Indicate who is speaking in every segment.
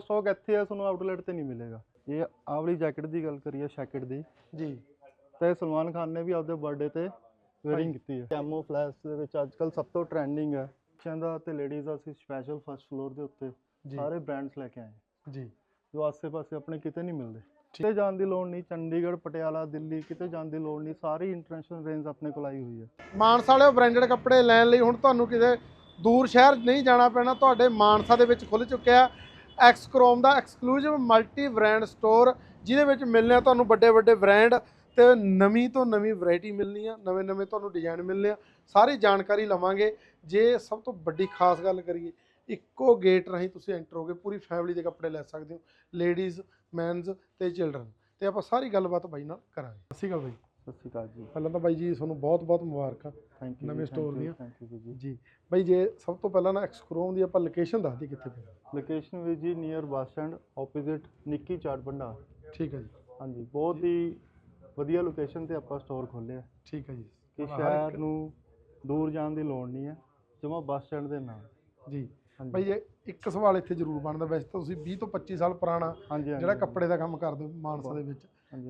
Speaker 1: Stock ਇੱਥੇ ਹੈ ਤੁਹਾਨੂੰ ਆਊਟਲੈਟ ਤੇ ਨਹੀਂ ਮਿਲੇਗਾ। ਇਹ ਆਹ ਵਾਲੀ ਜੈਕਟ ਦੀ ਗੱਲ ਕਰੀਏ ਸ਼ੈਕਟ ਦੀ।
Speaker 2: ਜੀ।
Speaker 1: ਤਾਂ ਸਲਮਾਨ ਖਾਨ ਨੇ ਵੀ ਆਪਦੇ ਬਰਥਡੇ ਤੇ ਵੇਅਰਿੰਗ ਕੀਤੀ ਹੈ ਕੈਮੋ ਫਲੈਸ਼ ਦੇ ਵਿੱਚ ਅੱਜ ਕੱਲ ਸਭ ਤੋਂ ਟ੍ਰੈਂਡਿੰਗ ਹੈ ਬੱਚਿਆਂ ਦਾ ਤੇ ਲੇਡੀਜ਼ ਦਾ ਅਸੀਂ ਸਪੈਸ਼ਲ ਫਸਟ ਫਲੋਰ ਦੇ ਉੱਤੇ
Speaker 2: ਜੀ।
Speaker 1: ਸਾਰੇ ਬ੍ਰਾਂਡਸ ਲੈ ਕੇ ਆਏ। ਹਾਂ,
Speaker 2: ਜੀ।
Speaker 1: ਜੋ ਆਸੇ-ਪਾਸੇ ਆਪਣੇ ਕਿਤੇ ਨਹੀਂ ਮਿਲਦੇ। ਕਿਤੇ ਜਾਣ ਦੀ ਲੋੜ ਨਹੀਂ ਚੰਡੀਗੜ੍ਹ ਪਟਿਆਲਾ ਦਿੱਲੀ ਕਿਤੇ ਜਾਣ ਦੀ ਲੋੜ ਨਹੀਂ ਸਾਰੀ ਇੰਟਰਨੈਸ਼ਨਲ ਰੇਂਜ ਆਪਣੇ ਕੋਲ ਆਈ ਹੋਈ ਹੈ
Speaker 2: ਮਾਨਸਾ ਵਾਲੇ ਬ੍ਰਾਂਡਡ ਕੱਪੜੇ ਲੈਣ ਲਈ ਹੁਣ ਤੁਹਾਨੂੰ ਕਿਤੇ ਦੂਰ ਸ਼ਹਿਰ ਨਹੀਂ ਜਾਣਾ ਪੈਣਾ ਤੁਹਾਡੇ ਮਾਨਸਾ ਦੇ ਵਿੱਚ ਖੁੱਲ ਚੁੱਕਿਆ। ਐਕਸਕ੍ਰੋਮ ਦਾ ਐਕਸਕਲੂਸਿਵ ਮਲਟੀ ਬ੍ਰਾਂਡ ਸਟੋਰ ਜਿਹਦੇ ਵਿੱਚ ਮਿਲਨੇ ਆ ਤੁਹਾਨੂੰ ਵੱਡੇ ਵੱਡੇ ਬ੍ਰਾਂਡ ਤੇ ਨਵੀਂ ਤੋਂ ਨਵੀਂ ਵੈਰਾਈਟੀ ਮਿਲਣੀ ਆ ਨਵੇਂ ਨਵੇਂ ਤੁਹਾਨੂੰ ਡਿਜ਼ਾਈਨ ਮਿਲਨੇ ਆ। ਸਾਰੀ ਜਾਣਕਾਰੀ ਲਵਾਂਗੇ। ਜੇ ਸਭ ਤੋਂ ਵੱਡੀ ਖਾਸ ਗੱਲ ਕਰੀਏ, ਇੱਕੋ ਗੇਟ ਰਾਹੀਂ ਤੁਸੀਂ ਐਂਟਰ ਹੋਗੇ, ਪੂਰੀ ਫੈਮਿਲੀ ਦੇ ਕੱਪੜੇ ਲੈ ਸਕਦੇ ਹੋ ਲੇਡੀਜ਼ ਮੈਨਸ ਤੇ ਚਿਲਡਰਨ ਤੇ ਆਪਾਂ ਸਾਰੀ ਗੱਲਬਾਤ ਬਾਈ ਨਾਲ ਕਰਾਂਗੇ। ਸਤਿ ਸ਼੍ਰੀ ਅਕਾਲ ਬਾਈ।
Speaker 1: ਸਤਿ ਸ਼੍ਰੀ ਅਕਾਲ ਜੀ।
Speaker 2: ਪਹਿਲਾਂ ਤਾਂ ਬਾਈ ਜੀ ਤੁਹਾਨੂੰ ਬਹੁਤ ਬਹੁਤ ਮੁਬਾਰਕਾਂ
Speaker 1: ਥੈਂਕ ਯੂ
Speaker 2: ਨਵੇਂ store ਦੀਆਂ।
Speaker 1: ਥੈਂਕ ਯੂ ਜੀ।
Speaker 2: ਜੀ ਬਾਈ ਜੇ ਸਭ ਤੋਂ ਪਹਿਲਾਂ ਨਾ ਐਕਸਕਰੋਮ ਦੀ ਆਪਾਂ ਲੋਕੇਸ਼ਨ ਦੱਸ ਦਈਏ ਕਿੱਥੇ ਪਈ
Speaker 1: ਲੋਕੇਸ਼ਨ ਵੀ ਜੀ near bus stand opposite Nikki Chaat Bhandar
Speaker 2: ਠੀਕ ਹੈ ਜੀ।
Speaker 1: ਹਾਂਜੀ ਬਹੁਤ ਹੀ ਵਧੀਆ ਲੋਕੇਸ਼ਨ ਤੇ ਆਪਾਂ ਸਟੋਰ ਖੋਲ੍ਹਿਆ
Speaker 2: ਠੀਕ ਹੈ ਜੀ।
Speaker 1: ਕਿ
Speaker 2: ਹਰ
Speaker 1: ਸ਼ਹਿਰ ਨੂੰ ਦੂਰ ਜਾਣ ਦੀ ਲੋੜ ਨਹੀਂ ਹੈ ਜਮਾ ਬੱਸ ਸਟੈਂਡ ਦੇ ਨਾਲ।
Speaker 2: ਜੀ। ਬਾਈ ਜੇ ਇੱਕ ਸਵਾਲ ਇੱਥੇ ਜ਼ਰੂਰ ਬਣਦਾ ਵੈਸੇ ਤਾਂ ਤੁਸੀਂ 20 ਤੋਂ 25 ਸਾਲ ਪੁਰਾਣਾ ਜਿਹੜਾ ਕੱਪੜੇ ਦਾ ਕੰਮ ਕਰਦੇ ਹੋ ਮਾਨਸਾ ਦੇ ਵਿੱਚ।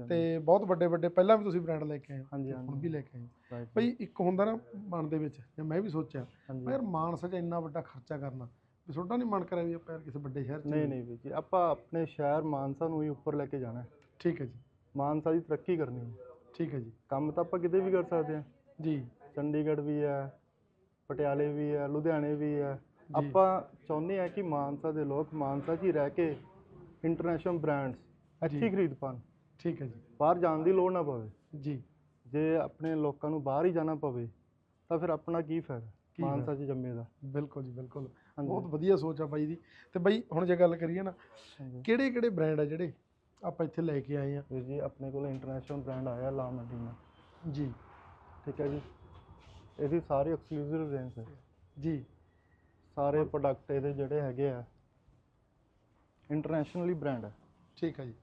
Speaker 2: ਤੇ ਬਹੁਤ ਵੱਡੇ ਵੱਡੇ ਪਹਿਲਾਂ ਵੀ ਤੁਸੀਂ ਬ੍ਰਾਂਡ ਲੈ ਕੇ ਆਏ ਹੋ
Speaker 1: ਹਾਂਜੀ
Speaker 2: ਹੁਣ
Speaker 1: ਹਾਂਜੀ।
Speaker 2: ਵੀ ਲੈ ਕੇ ਆਏ ਹੋ। ਬਾਈ ਇੱਕ ਹੁੰਦਾ ਨਾ ਮਨ ਦੇ ਵਿੱਚ ਜੇ ਮੈਂ ਵੀ ਸੋਚਿਆ
Speaker 1: ਹਾਂਜੀ।
Speaker 2: ਮੈਂ ਯਾਰ ਮਾਨਸਾ 'ਚ ਇੰਨਾ ਵੱਡਾ ਖਰਚਾ ਕਰਨਾ ਵੀ ਤੁਹਾਡਾ ਨਹੀਂ ਮਨ ਕਰਿਆ ਵੀ ਆਪਾਂ ਯਾਰ ਕਿਸੇ ਵੱਡੇ ਸ਼ਹਿਰ 'ਚ
Speaker 1: ਨਹੀਂ ਨਹੀਂ ਵੀਰ ਜੀ ਆਪਾਂ ਆਪਣੇ ਸ਼ਹਿਰ ਮਾਨਸਾ ਨੂੰ ਹੀ ਉੱਪਰ ਲੈ ਕੇ ਜਾਣਾ। ਹੈ
Speaker 2: ਠੀਕ ਹੈ ਜੀ।
Speaker 1: ਮਾਨਸਾ ਦੀ ਤਰੱਕੀ ਕਰਨੀ ਹੈ।
Speaker 2: ਠੀਕ ਹੈ ਜੀ।
Speaker 1: ਕੰਮ ਤਾਂ ਆਪਾਂ ਕਿਤੇ ਵੀ ਕਰ ਸਕਦੇ ਹਾਂ।
Speaker 2: ਜੀ।
Speaker 1: ਚੰਡੀਗੜ੍ਹ ਵੀ ਹੈ ਪਟਿਆਲੇ ਵੀ ਹੈ ਲੁਧਿਆਣੇ ਵੀ ਹੈ। ਆਪਾਂ ਚਾਹੁੰਦੇ ਹਾਂ ਕਿ ਮਾਨਸਾ ਦੇ ਲੋਕ ਮਾਨਸਾ 'ਚ ਹੀ ਰਹਿ ਕੇ ਇੰਟਰਨੈਸ਼ਨਲ ਬ੍ਰਾਂਡਸ। ਹੀ ਖਰੀਦ ਪਾਣ
Speaker 2: ਠੀਕ ਹੈ ਜੀ।
Speaker 1: ਬਾਹਰ ਜਾਣ ਦੀ ਲੋੜ ਨਾ ਪਵੇ।
Speaker 2: ਜੀ।
Speaker 1: ਜੇ ਆਪਣੇ ਲੋਕਾਂ ਨੂੰ ਬਾਹਰ ਹੀ ਜਾਣਾ ਪਵੇ ਤਾਂ ਫਿਰ ਆਪਣਾ ਕੀ ਫਾਇਦਾ?
Speaker 2: ਕੀ
Speaker 1: ਮਾਨਸਾ 'ਚ ਜੰਮੇ ਦਾ।
Speaker 2: ਬਿਲਕੁਲ ਜੀ ਬਿਲਕੁਲ।
Speaker 1: ਹਾਂਜੀ।
Speaker 2: ਬਹੁਤ ਵਧੀਆ ਸੋਚ ਆ ਬਾਈ ਦੀ। ਤੇ ਬਾਈ ਹੁਣ ਜੇ ਗੱਲ ਕਰੀਏ ਨਾ
Speaker 1: ਹਾਂਜੀ।
Speaker 2: ਕਿਹੜੇ ਕਿਹੜੇ ਬ੍ਰਾਂਡ ਆ ਜਿਹੜੇ ਆਪਾਂ ਇੱਥੇ ਲੈ ਕੇ ਆਏ ਆ?
Speaker 1: ਵੀਰ ਜੀ ਆਪਣੇ ਕੋਲ ਇੰਟਰਨੈਸ਼ਨਲ ਬ੍ਰਾਂਡ ਆਇਆ ਲਾ ਮਦੀਨਾ
Speaker 2: ਜੀ।
Speaker 1: ਠੀਕ ਹੈ ਜੀ। ਇਹਦੀ ਸਾਰੀ ਐਕਸਕਲੂਸਿਵ ਰੇਂਜ ਹੈ।
Speaker 2: ਜੀ।
Speaker 1: ਸਾਰੇ ਪ੍ਰੋਡਕਟ ਇਹਦੇ ਜਿਹੜੇ ਹੈਗੇ ਆ ਇੰਟਰਨੈਸ਼ਨਲੀ ਬ੍ਰਾਂਡ ਹੈ।
Speaker 2: ਠੀਕ ਹੈ ਜੀ।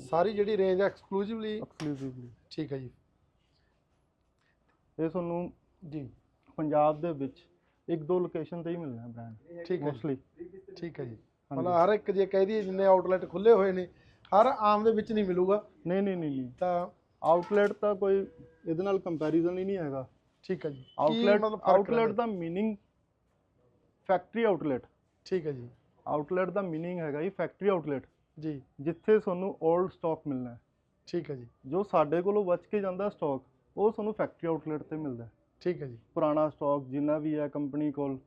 Speaker 2: ਸਾਰੀ ਜਿਹੜੀ ਰੇਂਜ ਐਕਸਕਲੂਸਿਵਲੀ
Speaker 1: ਐਕਸਕਲੂਸਿਵਲੀ
Speaker 2: ਠੀਕ ਹੈ ਜੀ।
Speaker 1: ਇਹ ਤੁਹਾਨੂੰ
Speaker 2: ਜੀ।
Speaker 1: ਪੰਜਾਬ ਦੇ ਵਿੱਚ ਇੱਕ ਦੋ ਲੋਕੇਸ਼ਨ ਤੇ ਹੀ ਮਿਲਣਾ ਹੈ ਬ੍ਰਾਂਡ
Speaker 2: ਠੀਕ ਹੈ
Speaker 1: ਮੋਸਟਲੀ
Speaker 2: ਠੀਕ ਹੈ ਜੀ। ਮਤਲਬ ਹਰ ਇੱਕ ਜੇ ਕਹਿ ਦਈਏ ਜਿੰਨੇ ਆਊਟਲੈਟ ਖੁੱਲੇ ਹੋਏ ਨੇ ਹਰ ਆਮ ਦੇ ਵਿੱਚ ਨਹੀਂ ਮਿਲੂਗਾ।
Speaker 1: ਨਹੀਂ ਨਹੀਂ ਨਹੀਂ ਨਹੀਂ।
Speaker 2: ਤਾਂ
Speaker 1: ਆਊਟਲੈਟ ਤਾਂ ਕੋਈ ਇਹਦੇ ਨਾਲ ਕੰਪੈਰੀਜ਼ਨ ਹੀ ਨਹੀਂ ਹੈਗਾ।
Speaker 2: ਠੀਕ ਹੈ ਜੀ।
Speaker 1: Outlet outlet? ਦਾ ਮੀਨਿੰਗ ਫੈਕਟਰੀ ਆਊਟਲੈਟ
Speaker 2: ਠੀਕ ਹੈ ਜੀ।
Speaker 1: ਆਊਟਲੈਟ ਦਾ ਮੀਨਿੰਗ ਹੈਗਾ ਜੀ ਫੈਕਟਰੀ ਆਊਟਲੈਟ
Speaker 2: ਜੀ।
Speaker 1: ਜਿੱਥੇ ਤੁਹਾਨੂੰ 올ਡ ਸਟਾਕ ਮਿਲਣਾ ਹੈ।
Speaker 2: ਠੀਕ ਹੈ ਜੀ।
Speaker 1: ਜੋ ਸਾਡੇ ਕੋਲੋਂ ਬਚ ਕੇ ਜਾਂਦਾ ਸਟਾਕ ਉਹ ਤੁਹਾਨੂੰ ਫੈਕਟਰੀ ਆਊਟਲੈਟ ਤੇ ਮਿਲਦਾ
Speaker 2: ਠੀਕ ਹੈ ਜੀ।
Speaker 1: ਪੁਰਾਣਾ ਸਟਾਕ ਜਿੰਨਾ ਵੀ ਹੈ ਕੰਪਨੀ ਕੋਲ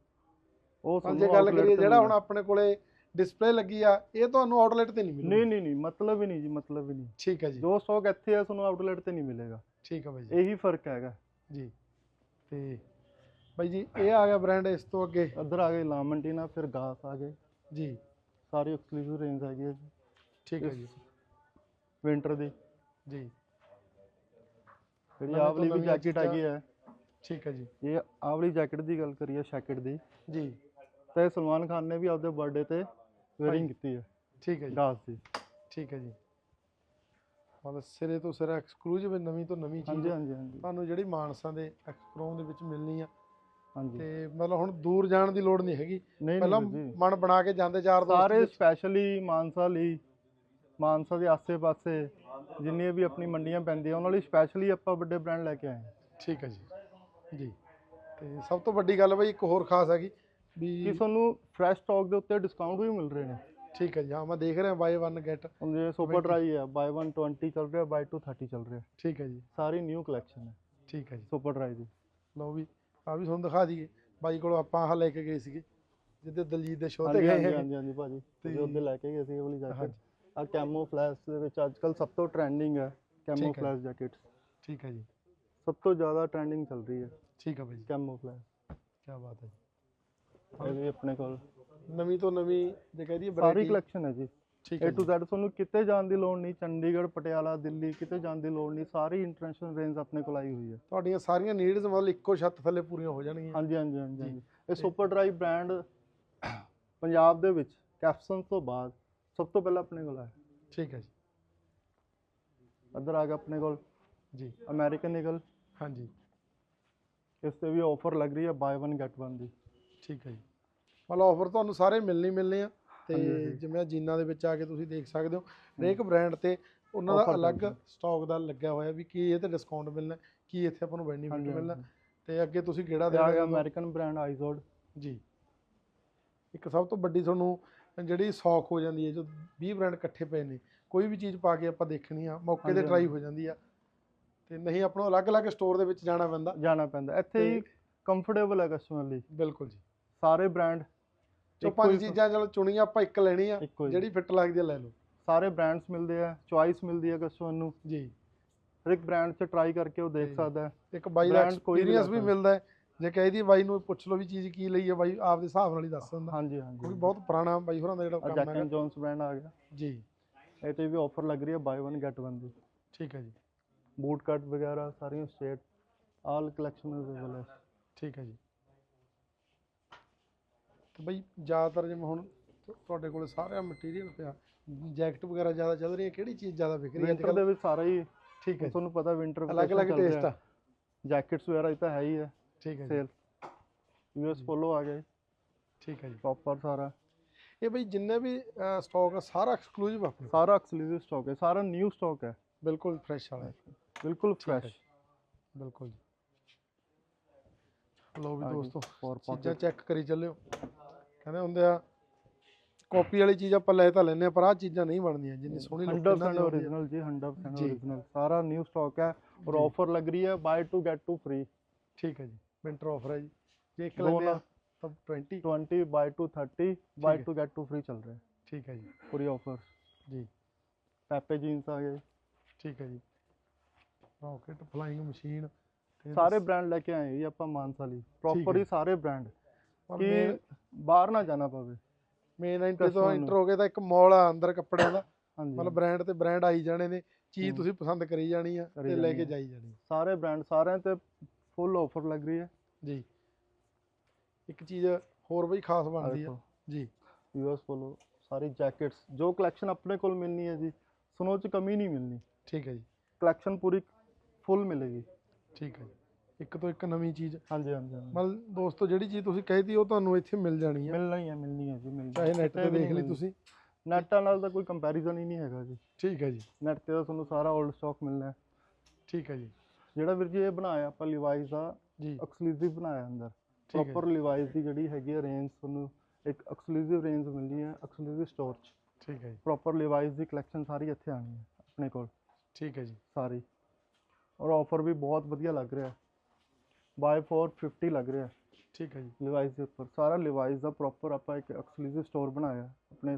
Speaker 1: ਉਹ ਤੁਹਾਨੂੰ
Speaker 2: ਜੇ ਗੱਲ ਕਰੀਏ ਜਿਹੜਾ ਹੁਣ। ਆਪਣੇ ਕੋਲੇ ਡਿਸਪਲੇ ਲੱਗੀ ਆ ਇਹ ਤੁਹਾਨੂੰ ਆਊਟਲੈਟ ਤੇ ਨਹੀਂ ਮਿਲੂਗਾ।
Speaker 1: ਨਹੀਂ ਨਹੀਂ ਨਹੀਂ ਮਤਲਬ ਹੀ ਨਹੀਂ ਜੀ ਮਤਲਬ ਹੀ ਨਹੀਂ।
Speaker 2: ਠੀਕ ਹੈ ਜੀ।
Speaker 1: ਜੋ ਸਟਾਕ ਇੱਥੇ ਹੈ ਤੁਹਾਨੂੰ ਆਊਟਲੈਟ ਤੇ ਨਹੀਂ ਮਿਲੇਗਾ।
Speaker 2: ਠੀਕ ਹੈ ਬਾਈ ਜੀ।
Speaker 1: ਇਹੀ ਫ਼ਰਕ ਹੈਗਾ।
Speaker 2: ਜੀ। ਤੇ ਬਾਈ ਜੀ ਇਹ ਆ ਗਿਆ ਬ੍ਰਾਂਡ ਇਸ ਤੋਂ ਅੱਗੇ।
Speaker 1: ਇੱਧਰ ਆ ਗਏ ਲਾਮੰਟੀਨਾ ਫਿਰ ਗਾਸ ਆ ਗਏ।
Speaker 2: ਜੀ।
Speaker 1: ਸਾਰੀ ਐਕਸਕਲੂਸਿਵ ਰੇਂਜ ਹੈਗੀ ਹੈ ਜੀ।
Speaker 2: ਠੀਕ ਹੈ ਜੀ।
Speaker 1: ਵਿੰਟਰ ਦੀ।
Speaker 2: ਜੀ।
Speaker 1: ਜਿਹੜੀ
Speaker 2: ਨਵੀਂ
Speaker 1: ਆਹ
Speaker 2: ਤੋਂ
Speaker 1: ਵਾਲੀ ਵੀ ਜੈਕਟ। ਹੈਗੀ ਹੈ।
Speaker 2: ਠੀਕ ਹੈ ਜੀ।
Speaker 1: ਇਹ ਆਹ ਵਾਲੀ ਜੈਕਟ ਦੀ ਗੱਲ ਕਰੀਏ ਸ਼ੈਕਟ ਦੀ।
Speaker 2: ਜੀ।
Speaker 1: ਤਾਂ ਇਹ ਸਲਮਾਨ ਖਾਨ ਨੇ ਵੀ ਆਪਦੇ ਬਰਥਡੇ ਤੇ ਵੇਅਰਿੰਗ ਕੀਤੀ ਹੈ।
Speaker 2: ਠੀਕ ਹੈ ਜੀ।
Speaker 1: ਗਾਸ ਦੀ।
Speaker 2: ਠੀਕ ਹੈ ਜੀ। ਮਤਲਬ ਸਿਰੇ ਤੋਂ ਸਿਰਾ ਐਕਸਕਲੂਸਿਵ ਨਵੀਂ ਤੋਂ ਨਵੀਂ ਚੀਜ਼।
Speaker 1: ਹਾਂਜੀ ਹਾਂਜੀ ਹਾਂਜੀ।
Speaker 2: ਤੁਹਾਨੂੰ ਜਿਹੜੀ ਮਾਨਸਾ ਦੇ ਐਕਸਕਰੋਮ ਦੇ ਵਿੱਚ ਮਿਲਣੀ ਆ।
Speaker 1: ਹਾਂਜੀ।
Speaker 2: ਤੇ ਮਤਲਬ ਹੁਣ ਦੂਰ ਜਾਣ ਦੀ ਲੋੜ ਨਹੀਂ ਹੈਗੀ। ਪਹਿਲਾਂ ਮਨ ਬਣਾ ਕੇ ਜਾਂਦੇ ਚਾਰ ਦੋਸਤ
Speaker 1: ਸਾਰੇ। ਸਪੈਸ਼ਲੀ ਮਾਨਸਾ ਲਈ ਮਾਨਸਾ ਦੇ ਆਸੇ-ਪਾਸੇ ਜਿੰਨੀਆਂ ਵੀ ਆਪਣੀ ਮੰਡੀਆਂ ਪੈਂਦੀਆਂ ਉਹਨਾਂ ਲਈ ਸਪੈਸ਼ਲੀ ਆਪਾਂ ਵੱਡੇ ਬ੍ਰਾਂਡ ਲੈ ਕੇ ਆਏ ਹਾਂ।
Speaker 2: ਠੀਕ ਹੈ ਜੀ। ਜੀ। ਤੇ ਸਭ ਤੋਂ ਵੱਡੀ ਗੱਲ ਬਈ ਇੱਕ ਹੋਰ ਖਾਸ ਹੈਗੀ
Speaker 1: ਕਿ
Speaker 2: ਵੀ
Speaker 1: ਤੁਹਾਨੂੰ ਫਰੈਸ਼ ਸਟਾਕ ਦੇ ਉੱਤੇ ਡਿਸਕਾਊਂਟ ਵੀ ਮਿਲ ਰਹੇ ਨੇ।
Speaker 2: ਠੀਕ ਹੈ ਜੀ। ਹਾਂ ਮੈਂ ਦੇਖ ਰਿਹਾ ਬਾਈ 1 ਗੈਟ
Speaker 1: ਹੁਣ ਜੇ ਸੁਪਰ ਡਰਾਈ ਹੈ ਬਾਈ 1 20 ਚੱਲ ਰਿਹਾ ਬਾਈ 2 30 ਚੱਲ ਰਿਹਾ।
Speaker 2: ਠੀਕ ਹੈ ਜੀ।
Speaker 1: ਸਾਰੀ ਨਿਊ ਕਲੈਕਸ਼ਨ ਹੈ।
Speaker 2: ਠੀਕ ਹੈ ਜੀ।
Speaker 1: ਸੁਪਰ ਡਰਾਈ ਦੀ।
Speaker 2: ਲਓ ਵੀ ਆ ਵੀ ਤੁਹਾਨੂੰ ਦਿਖਾ ਦਈਏ। ਬਾਈ ਕੋਲੋਂ ਆਪਾਂ ਆਹ ਲੈ ਕੇ ਗਏ ਸੀਗੇ ਜਿੱਦੇ ਦਲਜੀਤ ਦੇ ਸ਼ੋਅ ਤੇ
Speaker 1: ਹਾਂਜੀ
Speaker 2: ਗਏ
Speaker 1: ਹਾਂਜੀ
Speaker 2: ਹੈਗੇ।
Speaker 1: ਹਾਂਜੀ ਹਾਂਜੀ ਭਾਜੀ।
Speaker 2: ਤੇ-
Speaker 1: ਤੇ ਉਹਦੇ ਲੈ ਕੇ ਗਏ ਸੀ ਇਹ ਵਾਲੀ ਜੈਕਟ
Speaker 2: ਹਾਂਜੀ।
Speaker 1: ਆ ਕੈਮੋ ਫਲੈਸ਼ ਦੇ ਵਿੱਚ ਅੱਜ ਕੱਲ ਸਭ ਤੋਂ ਟ੍ਰੈਂਡਿੰਗ ਹੈ ਕੈਮੋ
Speaker 2: ਠੀਕ ਹੈ।
Speaker 1: ਫਲੈਸ਼ ਜੈਕਟ
Speaker 2: ਠੀਕ ਹੈ ਜੀ।
Speaker 1: ਸਭ ਤੋਂ ਜ਼ਿਆਦਾ ਟ੍ਰੈਂਡਿੰਗ ਚੱਲ ਰਹੀ ਹੈ।
Speaker 2: ਠੀਕ ਹੈ
Speaker 1: ਫਲੈਸ਼।
Speaker 2: ਕੀ ਬਾਤ ਹੈ ਜੀ।
Speaker 1: ਇਹ ਵੀ ਆਪਣੇ ਕੋਲ।
Speaker 2: ਨਵੀਂ ਤੋਂ ਨਵੀਂ ਜੇ ਕਹਿ ਦਈਏ
Speaker 1: ਸਾਰੀ ਕਲੈਕਸ਼ਨ ਹੈ ਜੀ।
Speaker 2: ਠੀਕ
Speaker 1: A
Speaker 2: ਹੈ
Speaker 1: to Z ਤੁਹਾਨੂੰ ਕਿਤੇ ਜਾਣ ਦੀ ਲੋੜ ਨਹੀਂ ਚੰਡੀਗੜ੍ਹ ਪਟਿਆਲਾ ਦਿੱਲੀ ਕਿਤੇ ਜਾਣ ਦੀ ਲੋੜ ਨਹੀਂ ਸਾਰੀ ਇੰਟਰਨੈਸ਼ਨਲ ਰੇਂਜ ਆਪਣੇ ਕੋਲ ਆਈ ਹੋਈ ਹੈ।
Speaker 2: ਤੁਹਾਡੀਆਂ ਸਾਰੀਆਂ ਨੀਡਸ ਮਤਲਬ ਇੱਕੋ ਛੱਤ ਥੱਲੇ ਪੂਰੀਆਂ ਹੋ ਜਾਣਗੀਆਂ।
Speaker 1: ਹਾਂਜੀ ਹਾਂਜੀ। ਹਾਂਜੀ ਇਹ ਸੁਪਰ ਡਰਾਈ ਬ੍ਰਾਂਡ ਪੰਜਾਬ ਦੇ ਵਿੱਚ ਕੈਪਸਨ ਤੋਂ ਬਾਅਦ ਸਭ ਤੋਂ ਪਹਿਲਾਂ ਆਪਣੇ ਕੋਲ ਆਇਆ
Speaker 2: ਠੀਕ ਹੈ ਜੀ।
Speaker 1: ਇੱਧਰ ਆ ਗਿਆ ਆਪਣੇ ਕੋਲ।
Speaker 2: ਜੀ।
Speaker 1: ਅਮਰੀਕਨ ਈਗਲ
Speaker 2: ਹਾਂਜੀ।
Speaker 1: ਇਸ ਤੇ ਵੀ ਆਫਰ ਲੱਗ ਰਹੀ ਹੈ ਬਾਈ 1 ਗੈਟ 1 ਦੀ।
Speaker 2: ਠੀਕ ਹੈ ਜੀ। ਮਤਲਬ ਆਫਰ ਤੁਹਾਨੂੰ ਸਾਰੇ ਮਿਲਣੇ ਹੀ ਮਿਲਣੇ ਆ। ਤੇ। ਜਿਵੇਂ ਜੀਨਾਂ ਦੇ ਵਿੱਚ ਆ ਕੇ ਤੁਸੀਂ ਦੇਖ ਸਕਦੇ ਹੋ ਹਰੇਕ ਬ੍ਰਾਂਡ ਤੇ ਉਹਨਾਂ ਦਾ ਅਲੱਗ। ਸਟਾਕ ਦਾ ਲੱਗਿਆ ਹੋਇਆ ਵੀ ਕੀ ਇਹ ਤੇ ਡਿਸਕਾਊਂਟ ਮਿਲਣਾ ਕੀ ਇੱਥੇ ਆਪਾਂ ਨੂੰ ਬੈਨੀਫਿਟ ਮਿਲਣਾ। ਤੇ ਅੱਗੇ ਤੁਸੀਂ
Speaker 1: ਗਿਆ
Speaker 2: ਦੇਣਾ
Speaker 1: ਅਮਰੀਕਨ ਬ੍ਰਾਂਡ ਆਈਜ਼ੋਡ
Speaker 2: ਜੀ। ਇੱਕ ਸਭ ਤੋਂ ਵੱਡੀ ਤੁਹਾਨੂੰ ਜਿਹੜੀ ਸੌਖ ਹੋ ਜਾਂਦੀ ਹੈ ਜੋ 20 ਬ੍ਰਾਂਡ ਇਕੱਠੇ ਪਏ ਨੇ ਕੋਈ ਵੀ ਚੀਜ਼ ਪਾ ਕੇ ਆਪਾਂ ਦੇਖਣੀ ਆ ਮੌਕੇ ਤੇ ਟਰਾਈ। ਹੋ ਜਾਂਦੀ ਆ। ਤੇ ਨਹੀਂ ਆਪਾਂ ਨੂੰ ਅਲੱਗ-ਅਲੱਗ ਸਟੋਰ ਦੇ ਵਿੱਚ ਜਾਣਾ ਪੈਂਦਾ।
Speaker 1: ਜਾਣਾ ਪੈਂਦਾ। ਇੱਥੇ ਹੀ ਕੰਫਰਟੇਬਲ ਹੈ ਕਸਟਮਰ ਲਈ।
Speaker 2: ਬਿਲਕੁਲ ਜੀ।
Speaker 1: ਸਾਰੇ ਬ੍ਰਾਂਡ
Speaker 2: ਜੋ ਪੰਜ ਚੀਜ਼ਾਂ ਚਲੋ ਚੁਣੀਆਂ ਆਪਾਂ ਇੱਕ ਲੈਣੀ ਆ ਜਿਹੜੀ ਫਿੱਟ ਲੱਗਦੀ ਆ ਲੈ ਲਓ।
Speaker 1: ਸਾਰੇ ਬ੍ਰਾਂਡਸ ਮਿਲਦੇ ਆ ਚੁਆਇਸ ਮਿਲਦੀ ਹੈ ਕਸਟਮਰ ਨੂੰ।
Speaker 2: ਜੀ।
Speaker 1: ਹਰ ਇੱਕ ਬ੍ਰਾਂਡ 'ਚ ਟਰਾਈ ਕਰਕੇ ਉਹ ਦੇਖ। ਸਕਦਾ। ਹੈ
Speaker 2: ਇੱਕ ਬਾਈ ਦਾ ਐਕਸਪੀਰੀਅੰਸ ਵੀ। ਮਿਲਦਾ ਹੈ। ਜੇ ਕਹਦੀ ਬਾਈ ਨੂੰ ਪੁੱਛ ਲਓ ਵੀ ਚੀਜ਼ ਕੀ ਲਈ ਹੈ ਬਾਈ ਆਪਦੇ ਹਿਸਾਬ ਨਾਲ ਹੀ ਦੱਸ ਦਿੰਦਾ।
Speaker 1: ਹਾਂਜੀ ਹਾਂਜੀ
Speaker 2: ਕਿਉਂਕਿ ਬਹੁਤ ਪੁਰਾਣਾ ਬਾਈ ਹੋਰਾਂ ਦਾ ਜਿਹੜਾ ਕੰਮ
Speaker 1: ਜੈਕ
Speaker 2: ਹੈਗਾ।
Speaker 1: ਐਂਡ ਜੌਨਸ ਬ੍ਰਾਂਡ ਆ ਗਿਆ।
Speaker 2: ਜੀ।
Speaker 1: ਇਹ ਤੇ ਵੀ ਆਫਰ ਲੱਗ ਰਹੀ ਹੈ ਬਾਈ 1 ਗੈਟ 1 ਦੀ।
Speaker 2: ਠੀਕ ਹੈ ਜੀ।
Speaker 1: ਬੂਟ ਕੱਟ ਵਗੈਰਾ ਸਾਰੀਆਂ ਸਟੇਟ ਆਲ ਕਲੈਕਸ਼ਨ ਅਵੇਲੇਬਲ ਹੈ
Speaker 2: ਠੀਕ ਹੈ ਜੀ। ਤੇ ਬਈ ਜ਼ਿਆਦਾਤਰ ਜਿਵੇਂ ਹੁਣ ਤੁਹਾਡੇ ਕੋਲ ਸਾਰਾ ਮਟੀਰੀਅਲ ਪਿਆ। ਜੈਕਟ ਵਗੈਰਾ ਜ਼ਿਆਦਾ ਚੱਲ ਰਹੀ ਹੈ ਕਿਹੜੀ ਚੀਜ਼ ਜ਼ਿਆਦਾ ਵਿਕ ਰਹੀ ਹੈ
Speaker 1: ਵਿੰਟਰ ਦੇ ਵਿੱਚ ਸਾਰਾ ਹੀ
Speaker 2: ਠੀਕ ਹੈ।
Speaker 1: ਤੁਹਾਨੂੰ ਪਤਾ ਵਿੰਟਰ
Speaker 2: ਅਲੱਗ-ਅਲੱਗ ਟੇਸਟ ਆ।
Speaker 1: ਜੈਕਟਸ ਵਗੈਰਾ ਇਹ ਤਾਂ ਹੈ ਹੀ ਹੈ
Speaker 2: ਠੀਕ ਹੈ ਜੀ।
Speaker 1: ਸੇਲ। ਯੂਐਸ ਪੋਲੋ ਆ ਗਏ
Speaker 2: ਠੀਕ ਹੈ ਜੀ।
Speaker 1: ਪ੍ਰੋਪਰ ਸਾਰਾ।
Speaker 2: ਇਹ ਬਈ ਜਿੰਨੇ ਵੀ ਸਟਾਕ ਆ ਸਾਰਾ ਐਕਸਕਲੂਸਿਵ ਆ
Speaker 1: ਸਾਰਾ ਐਕਸਕਲੂਸਿਵ ਸਟਾਕ ਹੈ। ਸਾਰਾ ਨਿਊ ਸਟਾਕ ਹੈ।
Speaker 2: ਬਿਲਕੁਲ ਫਰੈਸ਼ ਵਾਲਾ ਹੈ।
Speaker 1: ਬਿਲਕੁਲ ਫਰੈਸ਼
Speaker 2: ਬਿਲਕੁਲ ਜੀ। ਲੋ ਵੀ ਦੋਸਤੋ
Speaker 1: four
Speaker 2: ਚੀਜ਼ਾਂ pocket। ਚੈੱਕ ਕਰੀ ਚੱਲਿਓ। ਕਹਿੰਦੇ ਹੁੰਦੇ ਆ ਕਾਪੀ ਵਾਲੀ ਚੀਜ਼ ਆਪਾਂ ਲੈ ਤਾਂ ਲੈਨੇ ਆ ਪਰ ਆਹ ਚੀਜ਼ਾਂ ਨਹੀਂ ਬਣਦੀਆਂ ਜਿੰਨੀ ਸੋਹਣੀ look
Speaker 1: 100% origignal
Speaker 2: ਜੀ
Speaker 1: 100% origignal ਸਾਰਾ ਨਿਊ ਸਟਾਕ ਹੈ
Speaker 2: ਔਰ
Speaker 1: ਆਫਰ ਲੱਗ ਰਹੀ ਹੈ buy two get two free
Speaker 2: ਠੀਕ ਹੈ ਜੀ। ਵਿੰਟਰ ਆਫਰ ਹੈ ਜੀ। ਜੇ ਇੱਕ
Speaker 1: ਦੋ
Speaker 2: ਲੈਂਦੇ ਆ ਤਾਂ 20
Speaker 1: 20 ਬਾਈ 2 30 ਬਾਈ 2 ਗੈਟ 2 ਫ੍ਰੀ ਚੱਲ ਰਿਹਾ
Speaker 2: ਠੀਕ ਹੈ ਜੀ।
Speaker 1: ਪੂਰੀ ਆਫਰ
Speaker 2: ਜੀ।
Speaker 1: ਪੈਪੇ ਜੀਨਸ ਆ ਗਏ।
Speaker 2: ਠੀਕ ਹੈ ਜੀ। ਰੌਕਟ ਫਲਾਈਂਗ ਮਸ਼ੀਨ
Speaker 1: ਸਾਰੇ ਬ੍ਰਾਂਡ ਲੈ ਕੇ ਆਏ ਜੀ ਆਪਾਂ ਮਾਨਸਾਲੀ ਪ੍ਰੋਪਰ
Speaker 2: ਹੀ।
Speaker 1: ਸਾਰੇ ਬ੍ਰਾਂਡ ਕਿ ਬਾਹਰ ਨਾ ਜਾਣਾ ਪਵੇ।
Speaker 2: ਮੇਨ ਐਂਟਰੀ ਤੋਂ ਐਂਟਰ ਹੋ ਗਏ ਤਾਂ ਇੱਕ ਮਾਲ ਆ ਅੰਦਰ ਕੱਪੜਿਆਂ ਦਾ। ਮਤਲਬ ਬ੍ਰਾਂਡ ਤੇ ਬ੍ਰਾਂਡ ਆਈ ਜਾਣੇ ਨੇ। ਚੀਜ਼ ਤੁਸੀਂ ਪਸੰਦ ਕਰੀ ਜਾਣੀ ਆ ਤੇ ਲੈ ਕੇ ਜਾਈ ਜਾਣੀ
Speaker 1: ਸਾਰੇ ਬ੍ਰਾਂਡ ਸਾਰਿਆਂ ਤੇ ਫੁੱਲ ਆਫਰ ਲੱਗ ਰਹੀ ਹੈ।
Speaker 2: ਜੀ। ਇੱਕ ਚੀਜ਼ ਹੋਰ ਬਈ ਖਾਸ ਬਣਦੀ
Speaker 1: ਦੇਖੋ।
Speaker 2: ਜੀ।
Speaker 1: ਯੂਐਸ ਪੋਲੋ ਸਾਰੀ ਜੈਕਟਸ ਜੋ ਕਲੈਕਸ਼ਨ ਆਪਣੇ ਕੋਲ ਮਿਲਣੀ ਹੈ ਜੀ ਸੁਣੋ ਚ ਕਮੀ ਨਹੀਂ ਮਿਲਣੀ।
Speaker 2: ਠੀਕ ਹੈ ਜੀ।
Speaker 1: ਕਲੈਕਸ਼ਨ ਪੂਰੀ ਫੁੱਲ ਮਿਲੇਗੀ।
Speaker 2: ਠੀਕ ਹੈ। ਇੱਕ ਤੋਂ ਇੱਕ ਨਵੀਂ ਚੀਜ਼।
Speaker 1: ਹਾਂਜੀ ਹਾਂਜੀ।
Speaker 2: ਮਤਲਬ ਦੋਸਤੋ ਜਿਹੜੀ ਚੀਜ਼ ਤੁਸੀਂ ਕਹੀ ਤੀ ਉਹ ਤੁਹਾਨੂੰ ਇੱਥੇ ਮਿਲ ਜਾਣੀ ਆ
Speaker 1: ਮਿਲਣਾ ਹੀ ਹੈ ਮਿਲਣੀ ਹੈ ਜੀ ਮਿਲ
Speaker 2: ਚਾਹੇ ਨੈਟ ਤੇ ਦੇਖ ਲਈ ਤੁਸੀਂ।
Speaker 1: ਨੈਟਾਂ ਨਾਲ ਤਾਂ ਕੋਈ ਕੰਪੈਰੀਜ਼ਨ ਹੀ ਨਹੀਂ ਹੈਗਾ ਜੀ।
Speaker 2: ਠੀਕ ਹੈ ਜੀ।
Speaker 1: ਨੈਟ ਤੇ ਤਾਂ ਤੁਹਾਨੂੰ ਸਾਰਾ 올ਡ ਸਟਾਕ ਮਿਲਣਾ ਹੈ।
Speaker 2: ਠੀਕ ਹੈ ਜੀ।
Speaker 1: ਜਿਹੜਾ ਵੀਰ ਜੀ ਇਹ ਬਣਾਇਆ ਆਪਾਂ ਲਿਵਾਈਜ਼ ਦਾ
Speaker 2: ਜੀ।
Speaker 1: ਐਕਸਕਲੂਸਿਵ ਬਣਾਇਆ ਅੰਦਰ।
Speaker 2: ਠੀਕ ਹੈ
Speaker 1: ਪ੍ਰੋਪਰ ਲਿਵਾਈਜ਼ ਦੀ ਜਿਹੜੀ ਹੈਗੀ ਹੈ ਰੇਂਜ ਤੁਹਾਨੂੰ ਇੱਕ ਐਕਸਕਲੂਸਿਵ ਰੇਂਜ ਮਿਲਣੀ ਹੈ ਐਕਸਕਲੂਸਿਵ ਸਟੋਰ 'ਚ।
Speaker 2: ਠੀਕ ਹੈ ਜੀ।
Speaker 1: ਪ੍ਰੋਪਰ ਲਿਵਾਈਜ਼ ਦੀ ਕਲੈਕਸ਼ਨ ਸਾਰੀ ਇੱਥੇ ਆਣੀ ਹੈ ਆਪਣੇ ਕੋਲ।
Speaker 2: ਠੀਕ ਹੈ ਜੀ।
Speaker 1: ਸਾਰੀ। ਔਰ ਆਫਰ ਵੀ ਬਹੁਤ ਵਧੀਆ ਲੱਗ ਰਿਹਾ। ਹੈ ਬਾਏ 450 ਲੱਗ ਰਿਹਾ। ਹੈ
Speaker 2: ਠੀਕ ਹੈ ਜੀ।
Speaker 1: ਲਿਵਾਈਜ਼ ਦੇ ਉੱਪਰ। ਸਾਰਾ ਲਿਵਾਈਜ਼ ਦਾ ਪ੍ਰੋਪਰ ਆਪਾਂ ਇੱਕ ਐਕਸਕਲੂਸਿਵ ਸਟੋਰ ਬਣਾਇਆ ਹੈ ਆਪਣੇ